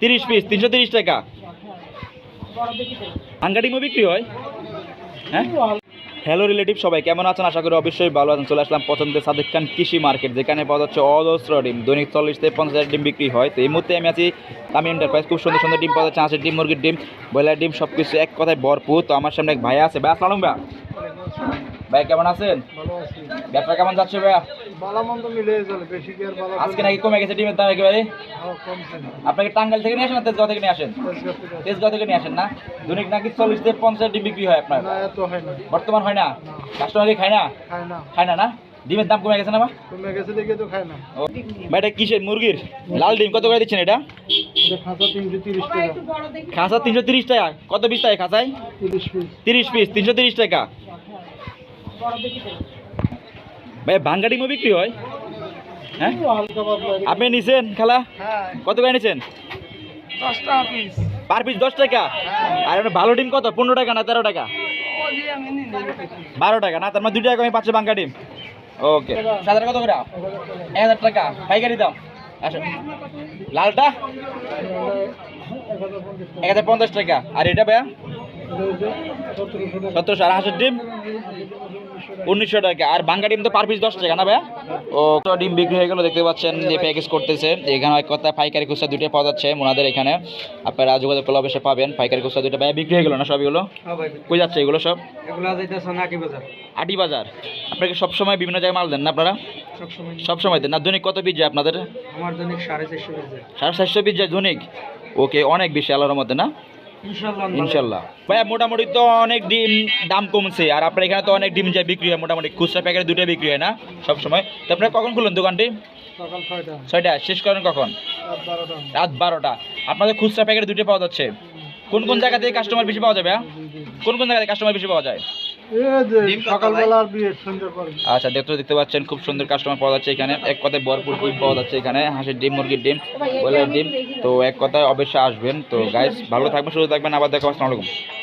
তিরিশ পিস। তিনশো তিরিশ টাকা। আঙ্গাডিমও বিক্রি হয়? হ্যাঁ? হ্যালো রিলেটিভ সবাই, কেমন আছেন? আশা করি অবশ্যই ভালো আছেন। চলে আসলাম পছন্দের সাদেক খান কৃষি মার্কেট যেখানে পাওয়া যাচ্ছে অজস্র ডিম। দৈনিক চল্লিশ থেকে পঞ্চাশ ডিম বিক্রি হয়। তো এই মুহূর্তে আমি আছি আমি এন্টারপ্রাইজ খুব সুন্দর সুন্দর ডিম পাওয়া যাচ্ছে। ডিম, মুরগির ডিম, ব্রয়লার ডিম সব কিছু এক কথায় ভরপুর। তো আমার সামনে এক ভাই আছে। ভাই, আসসালাম ভাই। ভাই কেমন আছেন? ব্যবসা কেমন যাচ্ছে ভাইয়া? আজকে নাকি কমে গেছে ডিমের দাম একেবারে? আপনাকে টাঙ্গাইল থেকে নিয়ে আসেন না তেজগাঁও থেকে নিয়ে আসেন? তেজগাঁও থেকে নিয়ে আসেন না? দৈনিক নাকি চল্লিশ থেকে পঞ্চাশ ডিম বিক্রি হয় আপনার? বর্তমান হয় না? কাস্টমারকে খায় না? খায় না। খায় না না? ডিমের দাম কমে গেছে না কমে গেছে দেখে তো খায় না। ও, ভাই এটা কিসের মুরগির? লাল ডিম কত করে দিচ্ছেন এটা? খাসা তিনশো তিরিশ টাকা। কত পিস টাকা খাসায় তিরিশ পিস। তিরিশ পিস তিনশো তিরিশ টাকা। ভাই ভাঙ্গা ডিমও বিক্রি হয়? হ্যাঁ? আপনি নিছেন খালা? হ্যাঁ কত করে নিছেন পার পিস দশ টাকা? আর একটা ভালো ডিম কত? পনেরো টাকা না তেরো টাকা? বারো টাকা না তার মানে দুই টাকা আমি পাচ্ছে বাঙ্গা ডিম। ওকে সাদা কত করে? এক হাজার টাকা। পাইকারি দাম। আচ্ছা লালটা? এক হাজার পঞ্চাশ টাকা। আর এটা ভাইয়া? সতেরোশো। আর হাঁসের ডিম? উনিশশো টাকা। আর বাঙ্গা ডিম তো পার পিস দশ টাকা না ভাইয়া? ও ডিম বিক্রি হয়ে গেল দেখতে পাচ্ছেন যে প্যাকেজ করতেছে। এখানে এক কথা পাইকারি খুচরা দুইটা পাওয়া যাচ্ছে ওনাদের এখানে। আপনারা যোগাযোগ করলে অবশ্যই পাবেন। পাইকারি খুচরা দুইটা ভাইয়া বিক্রি হয়ে গেল না সবগুলো হ্যাঁ ভাই কই যাচ্ছে এগুলো সব? এগুলো বাজার। আটি বাজার। আপনাকে সবসময় বিভিন্ন জায়গায় মাল দেন না আপনারা? সবসময় দেন না। দৈনিক কত পিস যায় আপনাদের? আমার দৈনিক সাড়ে চারশো পিস যায়। সাড়ে চারশো পিস যায় দৈনিক? ওকে অনেক বেশি আল্লাহর মধ্যে না? ইনশাল্লাহ ইনশাল্লাহ ভাইয়া মোটামুটি তো অনেক ডিম দাম কমছে আর আপনার এখানে তো অনেক ডিম বিক্রি হয় মোটামুটি খুচরা প্যাকেট দুটো বিক্রি হয় না সব সময় তো আপনারা কখন খুলুন দোকানটি? ছয়টা। শেষ করেন কখন? রাত বারোটা। আপনাদের খুচরা প্যাকেট দুটো পাওয়া যাচ্ছে। কোন কোন জায়গা থেকে কাস্টমার বেশি পাওয়া যাবে? কোন কোন জায়গা থেকে কাস্টমার বেশি পাওয়া যায়? আচ্ছা দেখতে দেখতে পাচ্ছেন খুব সুন্দর কাস্টমার পাওয়া যাচ্ছে এখানে। এক কথায় ভরপুর ডিম পাওয়া যাচ্ছে এখানে হাঁসের ডিম মুরগির ডিম ব্রয়লার ডিম। তো এক কথায় অবশ্যই আসবেন। তো গাইস ভালো থাকবেন সুস্থ থাকবেন আবার দেখো আসসালামু আলাইকুম।